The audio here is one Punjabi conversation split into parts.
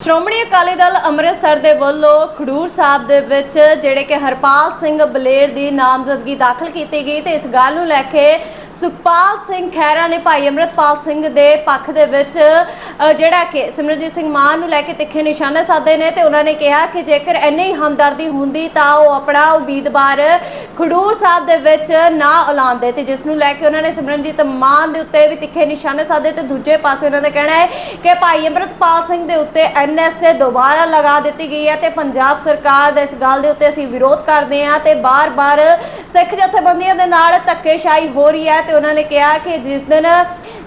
ਸ਼੍ਰੋਮਣੀ ਅਕਾਲੀ ਦਲ ਅੰਮ੍ਰਿਤਸਰ ਦੇ ਵੱਲੋਂ ਖਡੂਰ ਸਾਹਿਬ ਦੇ ਵਿੱਚ, ਜਿਹੜੇ ਕਿ ਹਰਪਾਲ ਸਿੰਘ ਬਲੇਰ ਦੀ ਨਾਮਜ਼ਦਗੀ ਦਾਖਲ ਕੀਤੀ ਗਈ ਤੇ ਇਸ ਗੱਲ ਨੂੰ ਲੈ ਕੇ ਸੁਖਪਾਲ ਸਿੰਘ ਖਹਿਰਾ ਨੇ ਭਾਈ ਅਮਰਤਪਾਲ ਸਿੰਘ ਦੇ ਪੱਖ ਦੇ ਵਿੱਚ ਜਿਹੜਾ ਕਿ ਸਿਮਰਨਜੀਤ ਸਿੰਘ ਮਾਨ ਨੂੰ ਲੈ ਕੇ ਤਿੱਖੇ ਨਿਸ਼ਾਨੇ ਸਾਧੇ ਨੇ ਤੇ ਉਹਨਾਂ ਨੇ ਕਿਹਾ ਕਿ ਜੇਕਰ ਇੰਨੀ ਹਮਦਰਦੀ ਹੁੰਦੀ ਤਾਂ ਉਹ ਆਪਣਾ ਉਮੀਦਵਾਰ ਖਡੂਰ ਸਾਹਿਬ ਦੇ ਵਿੱਚ ਨਾ ਐਲਾਨਦੇ ਤੇ ਜਿਸ ਨੂੰ ਲੈ ਕੇ ਉਹਨਾਂ ਨੇ ਸਿਮਰਨਜੀਤ ਮਾਨ ਦੇ ਉੱਤੇ ਵੀ ਤਿੱਖੇ ਨਿਸ਼ਾਨੇ ਸਾਧੇ ਤੇ ਦੂਜੇ ਪਾਸੇ ਉਹਨਾਂ ਦਾ ਕਹਿਣਾ ਹੈ ਕਿ ਭਾਈ ਅਮਰਤਪਾਲ ਸਿੰਘ ਦੇ ਉੱਤੇ ਐਨਐਸਏ ਦੁਬਾਰਾ ਲਗਾ ਦਿੱਤੀ ਗਈ ਹੈ ਤੇ ਪੰਜਾਬ ਸਰਕਾਰ ਦੇ ਇਸ ਗੱਲ ਦੇ ਉੱਤੇ ਅਸੀਂ ਵਿਰੋਧ ਕਰਦੇ ਹਾਂ ਤੇ ਬਾਰ-ਬਾਰ ਸਿੱਖ ਜਥੇਬੰਦੀਆਂ ਦੇ ਨਾਲ ਧੱਕੇਸ਼ਾਹੀ ਹੋ ਰਹੀ ਹੈ ਤੇ ਉਹਨਾਂ ਨੇ ਕਿਹਾ ਕਿ ਜਿਸ ਦਿਨ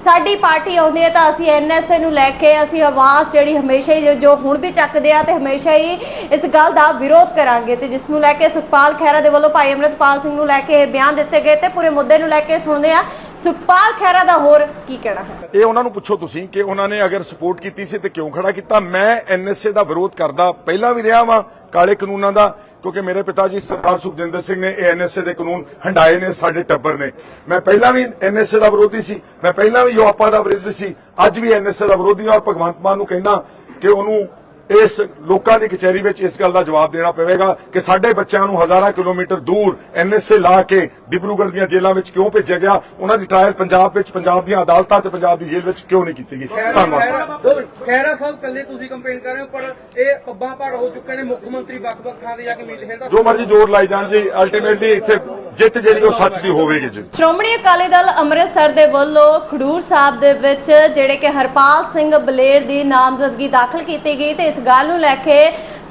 ਸਾਡੀ ਪਾਰਟੀ ਆਉਂਦੀ ਹੈ ਤਾਂ ਅਸੀਂ ਐਨਐਸਏ ਨੂੰ ਲੈ ਕੇ ਅਸੀਂ ਆਵਾਜ਼ ਜਿਹੜੀ ਹਮੇਸ਼ਾ ਹੀ ਜੋ- ਹੁਣ ਵੀ ਚੱਕਦੇ ਆ ਤੇ ਹਮੇਸ਼ਾ ਹੀ ਇਸ ਗੱਲ ਦਾ ਵਿਰੋਧ ਕਰਾਂਗੇ ਤੇ ਜਿਸ ਨੂੰ ਲੈ ਕੇ ਸੁਖਪਾਲ ਖਹਿਰਾ ਦੇ ਵੱਲੋਂ ਭਾਈ ਅਮਰਤਪਾਲ ਸਿੰਘ ਨੂੰ ਲੈ ਕੇ ਇਹ ਬਿਆਨ ਦਿੱਤੇ ਗਏ ਤੇ ਪੂਰੇ ਮੁੱਦੇ ਨੂੰ ਲੈ ਕੇ ਸੁਣਦੇ ਆ ਸੁਖਪਾਲ ਖਹਿਰਾ ਦਾ ਹੋਰ ਕੀ ਕਹਿਣਾ ਹੈ? ਇਹ ਉਹਨਾਂ ਨੂੰ ਪੁੱਛੋ ਤੁਸੀਂ ਕਿ ਉਹਨਾਂ ਨੇ ਅਗਰ ਸਪੋਰਟ ਕੀਤੀ ਸੀ ਤੇ ਕਿਉਂ ਖੜਾ ਕੀਤਾ? ਮੈਂ ਐਨਐਸਏ ਦਾ ਵਿਰੋਧ ਕਰਦਾ, ਪਹਿਲਾਂ ਵੀ ਰਿਹਾ ਵਾਂ ਕਾਲੇ ਕਾਨੂੰਨਾਂ ਦਾ। ਕਿਉਂਕਿ ਮੇਰੇ ਪਿਤਾ ਜੀ ਸਰਦਾਰ ਸੁਖਜਿੰਦਰ ਸਿੰਘ ਨੇ ਇਹ ਐਨਐਸਏ ਦੇ ਕਾਨੂੰਨ ਹੰਡਾਏ ਨੇ, ਸਾਡੇ ਟੱਬਰ ਨੇ। ਮੈਂ ਪਹਿਲਾਂ ਵੀ ਐਨਐਸਏ ਦਾ ਵਿਰੋਧੀ ਸੀ, ਮੈਂ ਪਹਿਲਾਂ ਵੀ ਯੋਪਾ ਦਾ ਵਿਰੋਧੀ ਸੀ, ਅੱਜ ਵੀ ਐਨਐਸਏ ਦਾ ਵਿਰੋਧੀ ਹਾਂ ਔਰ ਭਗਵੰਤ ਮਾਨ ਨੂੰ ਕਹਿੰਦਾ ਕਿ ਉਹਨੂੰ ਇਸ ਲੋਕਾਂ ਦੀ ਕਚਹਿਰੀ ਵਿੱਚ ਇਸ ਗੱਲ ਦਾ ਜਵਾਬ ਦੇਣਾ ਪਵੇਗਾ ਕਿ ਸਾਡੇ ਬੱਚਿਆਂ ਨੂੰ ਹਜ਼ਾਰਾਂ ਕਿਲੋਮੀਟਰ ਦੂਰ ਐਨਐਸਏ ਲਾ ਕੇ ਡਿਬਰੂਗੜ੍ਹ ਦੀਆਂ ਜੇਲ੍ਹਾਂ ਵਿੱਚ ਕਿਉਂ ਭੇਜਿਆ ਗਿਆ? ਉਹਨਾਂ ਦੀ ਟ੍ਰਾਇਲ ਪੰਜਾਬ ਵਿੱਚ ਪੰਜਾਬ ਦੀਆਂ ਅਦਾਲਤਾਂ ਤੇ ਪੰਜਾਬ ਦੀ ਜੇਲ੍ਹ ਵਿੱਚ ਕਿਉਂ ਨਹੀਂ ਕੀਤੀ ਗਈ? ਧੰਨਵਾਦ। ਖੈਰਾ ਸਾਹਿਬ ਕੱਲੇ ਤੁਸੀਂ ਕੰਪੇਨ ਕਰ ਰਹੇ ਹੋ ਪਰ ਇਹ ਪੱਬਾਂ ਭਾੜ ਹੋ ਚੁੱਕੇ ਨੇ ਮੁੱਖ ਮੰਤਰੀ ਵੱਖ-ਵੱਖ ਥਾਂ ਤੇ ਜਾ ਕੇ ਮੀਟ ਖੇਡਦਾ ਜੋ ਮਰਜ਼ੀ ਜ਼ੋਰ ਲਾਈ ਜਾਣ ਜੀ ਅਲਟੀਮੇਟਲੀ ਇੱਥੇ ਜਿੱਤ ਜਿਹੜੀ ਉਹ ਸੱਚ ਦੀ ਹੋਵੇਗੀ ਜੀ। ਸ਼੍ਰੋਮਣੀ ਅਕਾਲੀ ਦਲ ਅੰਮ੍ਰਿਤਸਰ ਦੇ ਵੱਲੋਂ ਖਡੂਰ ਸਾਹਿਬ ਦੇ ਵਿੱਚ ਜਿਹੜੇ ਕਿ ਹਰਪਾਲ ਸਿੰਘ ਬਲੇਰ ਦੀ ਨਾਮਜ਼ਦਗੀ ਦਾਖਲ ਕੀਤੀ ਗਈ ਤੇ ਇਸ ਗੱਲ ਨੂੰ ਲੈ ਕੇ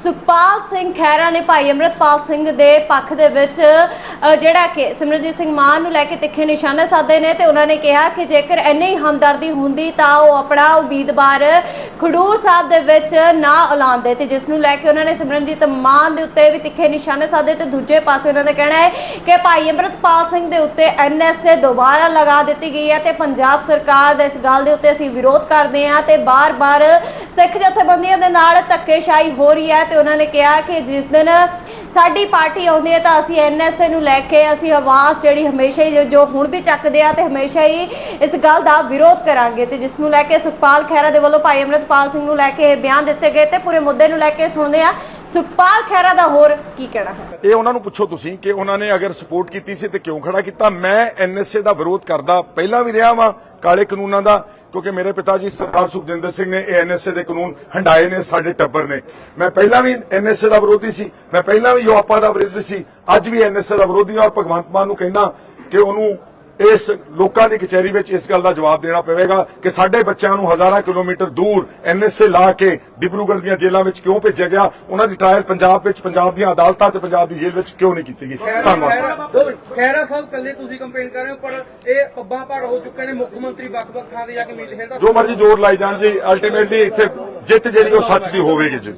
ਸੁਖਪਾਲ ਸਿੰਘ ਖਹਿਰਾ ਨੇ ਭਾਈ ਅਮਰਤਪਾਲ ਸਿੰਘ ਦੇ ਪੱਖ ਦੇ ਵਿੱਚ ਜਿਹੜਾ ਕਿ ਸਿਮਰਨਜੀਤ ਸਿੰਘ ਮਾਨ ਨੂੰ ਲੈ ਕੇ ਤਿੱਖੇ ਨਿਸ਼ਾਨੇ ਸਾਧੇ ਨੇ ਤੇ ਉਹਨਾਂ ਨੇ ਕਿਹਾ ਕਿ ਜੇਕਰ ਇੰਨੀ ਹਮਦਰਦੀ ਹੁੰਦੀ ਤਾਂ ਉਹ ਆਪਣਾ ਉਮੀਦਵਾਰ ਖਡੂਰ ਸਾਹਿਬ ਦੇ ਵਿੱਚ ਨਾ ਐਲਾਨਦੇ ਤੇ ਜਿਸ ਨੂੰ ਲੈ ਕੇ ਉਹਨਾਂ ਨੇ ਸਿਮਰਨਜੀਤ ਮਾਨ ਦੇ ਉੱਤੇ ਵੀ ਤਿੱਖੇ ਨਿਸ਼ਾਨੇ ਸਾਧੇ ਤੇ ਦੂਜੇ ਪਾਸੇ ਉਹਨਾਂ ਦਾ ਕਹਿਣਾ ਹੈ ਕਿ ਭਾਈ ਅਮਰਤਪਾਲ ਸਿੰਘ ਦੇ ਉੱਤੇ ਐਨਐਸਏ ਦੁਬਾਰਾ ਲਗਾ ਦਿੱਤੀ ਗਈ ਹੈ ਤੇ ਪੰਜਾਬ ਸਰਕਾਰ ਦੇ ਇਸ ਗੱਲ ਦੇ ਉੱਤੇ ਅਸੀਂ ਵਿਰੋਧ ਕਰਦੇ ਹਾਂ ਤੇ ਬਾਰ-ਬਾਰ ਸਿੱਖ ਜਥੇਬੰਦੀਆਂ ਦੇ ਨਾਲ ਧੱਕੇਸ਼ਾਹੀ ਹੋ ਰਹੀ ਹੈ ਤੇ ਉਹਨਾਂ ਨੇ ਕਿਹਾ ਕਿ ਜਿਸ ਦਿਨ ਸਾਡੀ ਪਾਰਟੀ ਆਉਂਦੀ ਹੈ ਤਾਂ ਅਸੀਂ ਐਨਐਸਏ ਨੂੰ ਲੈ ਕੇ ਅਸੀਂ ਆਵਾਜ਼ ਜਿਹੜੀ ਹਮੇਸ਼ਾ ਹੀ ਜੋ- ਹੁਣ ਵੀ ਚੱਕਦੇ ਆ ਤੇ ਹਮੇਸ਼ਾ ਹੀ ਇਸ ਗੱਲ ਦਾ ਵਿਰੋਧ ਕਰਾਂਗੇ ਤੇ ਜਿਸ ਨੂੰ ਲੈ ਕੇ ਸੁਖਪਾਲ ਖਹਿਰਾ ਦੇ ਵੱਲੋਂ ਭਾਈ ਅਮਰਤਪਾਲ ਸਿੰਘ ਨੂੰ ਲੈ ਕੇ ਬਿਆਨ ਦਿੱਤੇ ਗਏ ਤੇ ਪੂਰੇ ਮੁੱਦੇ ਨੂੰ ਲੈ ਕੇ ਸੁਣਦੇ ਆ। ਸੁਖਪਾਲ ਖਹਿਰਾ ਦਾ ਹੋਰ ਕੀ ਕਹਿਣਾ ਹੈ? ਇਹ ਉਹਨਾਂ ਨੂੰ ਪੁੱਛੋ ਤੁਸੀਂ ਕਿ ਉਹਨਾਂ ਨੇ ਅਗਰ ਸਪੋਰਟ ਕੀਤੀ ਸੀ ਤੇ ਕਿਉਂ ਖੜਾ ਕੀਤਾ? ਮੈਂ ਐਨਐਸਏ ਦਾ ਵਿਰੋਧ ਕਰਦਾ, ਪਹਿਲਾਂ ਵੀ ਰਿਹਾ ਵਾਂ ਕਾਲੇ ਕਾਨੂੰਨਾਂ ਦਾ। ਕਿਉਂਕਿ ਮੇਰੇ ਪਿਤਾ ਜੀ ਸਰਦਾਰ ਸੁਖਜਿੰਦਰ ਸਿੰਘ ਨੇ, ਇਹ ਐਨਐਸਏ ਦੇ ਕਾਨੂੰਨ ਹੰਡਾਏ ਨੇ, ਸਾਡੇ ਟੱਬਰ ਨੇ। ਮੈਂ ਪਹਿਲਾਂ ਵੀ ਐਨਐਸਏ ਦਾ ਵਿਰੋਧੀ ਸੀ, ਮੈਂ ਪਹਿਲਾਂ ਵੀ ਯੋਪਾ ਦਾ ਵਿਰੋਧੀ ਸੀ, ਅੱਜ ਵੀ ਐਨਐਸਏ ਦਾ ਵਿਰੋਧੀ ਹਾਂ ਔਰ ਭਗਵੰਤ ਮਾਨ ਨੂੰ ਕਹਿੰਦਾ ਕਿ ਉਹਨੂੰ ਇਸ ਲੋਕਾਂ ਦੀ ਕਚਹਿਰੀ ਵਿੱਚ ਇਸ ਗੱਲ ਦਾ ਜਵਾਬ ਦੇਣਾ ਪਵੇਗਾ ਕਿ ਸਾਡੇ ਬੱਚਿਆਂ ਨੂੰ ਹਜ਼ਾਰਾਂ ਕਿਲੋਮੀਟਰ ਦੂਰ ਐਨਐਸਏ ਲਾ ਕੇ ਡਿਬਰੂਗੜ੍ਹ ਦੀਆਂ ਜੇਲ੍ਹਾਂ ਵਿੱਚ ਕਿਉਂ ਭੇਜਿਆ ਗਿਆ? ਉਹਨਾਂ ਦੀ ਟ੍ਰਾਇਲ ਪੰਜਾਬ ਵਿੱਚ ਪੰਜਾਬ ਦੀਆਂ ਅਦਾਲਤਾਂ ਤੇ ਪੰਜਾਬ ਦੀ ਜੇਲ੍ਹ ਵਿੱਚ ਕਿਉਂ ਨਹੀਂ ਕੀਤੀ ਗਈ? ਧੰਨਵਾਦ। ਖੈਰਾ ਸਾਹਿਬ ਕੱਲੇ ਤੁਸੀਂ ਕੰਪੇਨ ਕਰ ਰਹੇ ਹੋ ਪਰ ਇਹ ਪੱਬਾਂ ਭਾੜ ਹੋ ਚੁੱਕੇ ਨੇ ਮੁੱਖ ਮੰਤਰੀ ਵੱਖ-ਵੱਖ ਥਾਂ ਤੇ ਜਾ ਕੇ ਖੇਡਦਾ ਜੋ ਮਰਜ਼ੀ ਜ਼ੋਰ ਲਾਈ ਜਾਣ ਜੀ ਅਲਟੀਮੇਟਲੀ ਇੱਥੇ ਜਿੱਤ ਜਿਹੜੀ ਉਹ ਸੱਚ ਦੀ ਹੋਵੇਗੀ ਜੀ।